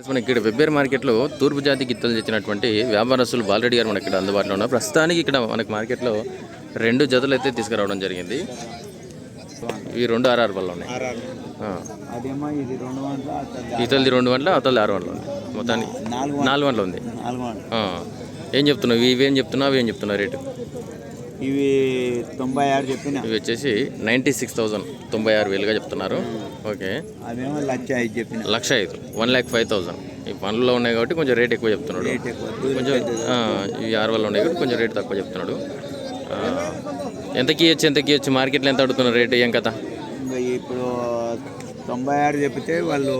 మన ఇక్కడ వెబ్బేర్ మార్కెట్లో తూర్పు జాతి గిత్తలు తెచ్చినటువంటి వ్యాపారస్తులు బాలరెడ్డి గారు మనకి ఇక్కడ అందుబాటులో ఉన్నారు. ప్రస్తుతానికి ఇక్కడ మనకి మార్కెట్లో రెండు జతలు అయితే తీసుకురావడం జరిగింది. ఈ రెండు ఆర్ఆర్ బల్ల ఉన్నాయి. ఇతలది రెండు వందల అతలది ఆరు వందలు ఉంది మొత్తానికి నాలుగు వందలు. ఉంది. ఏం చెప్తున్నావు? ఇవేం చెప్తున్నావు? అవేం చెప్తున్నావు? రేటు? ఇవి తొంభై ఆరు చెప్పిన. ఇవి వచ్చేసి నైంటీ సిక్స్ థౌజండ్ తొంభై ఆరు వేలుగా చెప్తున్నారు. ఓకే. అవేమో లక్ష ఐదు చెప్పిన. లక్ష ఐదు వన్ ల్యాక్ ఫైవ్ థౌజండ్ ఈ పనుల్లో ఉన్నాయి కాబట్టి కొంచెం రేట్ ఎక్కువ చెప్తున్నాడు. కొంచెం ఇవి ఆరు వల్ల ఉన్నాయి కాబట్టి కొంచెం రేట్ తక్కువ చెప్తున్నాడు. ఎంతకి ఇవ్వచ్చు ఎంతకి ఇవ్వచ్చు మార్కెట్లో ఎంత అడుగుతున్నారు రేట్ ఏం ఇంకా ఇప్పుడు తొంభై ఆరు చెప్తే వాళ్ళు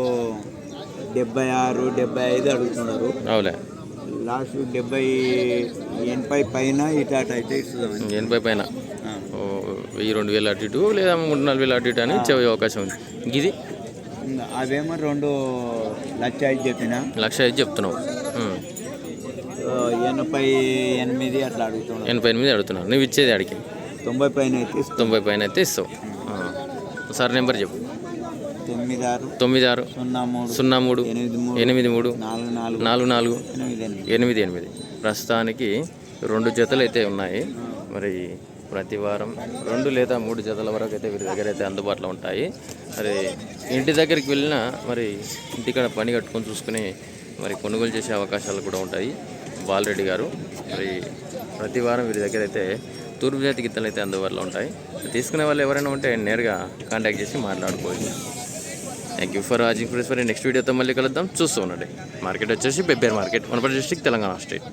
డెబ్బై ఆరు డెబ్బై ఐదు అడుగుతున్నారు. అవులే. లాస్ట్ డెబ్బై ఎనభై పైన ఇటు అటు అయితే ఇస్తుందామని ఎనభై పైన? వెయ్యి రెండు వేలు అటు ఇటు లేదా మూడు నాలుగు వేలు అటు ఇటు అని ఇచ్చే అవకాశం ఉంది. ఇది అవేమో రెండు లక్ష ఐదు చెప్పిన. లక్ష ఐదు చెప్తున్నావు. ఎనభై ఎనిమిది అట్లా అడుగుతున్నారు ఎనభై ఎనిమిది అడుగుతున్నావు. నువ్వు ఇచ్చేది అడిగి తొంభై పైన అయితే తొంభై పైన అయితే ఇస్తావు. సార్ నెంబర్ చెప్పు. తొమ్మిది ఆరు తొమ్మిది ఆరు సున్నా మూడు సున్నా మూడు ఎనిమిది మూడు నాలుగు నాలుగు ఎనిమిది ఎనిమిది. ప్రస్తుతానికి రెండు జతలు అయితే ఉన్నాయి. మరి ప్రతి వారం రెండు లేదా మూడు జతల వరకు అయితే వీరి దగ్గర అయితే అందుబాటులో ఉంటాయి. మరి ఇంటి దగ్గరికి వెళ్ళినా మరి ఇంటికాడ పని కట్టుకొని చూసుకుని మరి కొనుగోలు చేసే అవకాశాలు కూడా ఉంటాయి. బాలరెడ్డి గారు మరి ప్రతి వారం వీరి దగ్గర అయితే తూర్పు జాతి గిత్తలు అయితే అందుబాటులో ఉంటాయి. తీసుకునే వాళ్ళు ఎవరైనా ఉంటే నేరుగా కాంటాక్ట్ చేసి మాట్లాడుకోవచ్చు. Thank you for watching friends మరి నెక్స్ట్ వీడియోతో మళ్ళీ కలుద్దాం చూస్తూ ఉండండి మార్కెట్ వచ్చేసి బెబ్బేర్ market Wanaparthy district Telangana state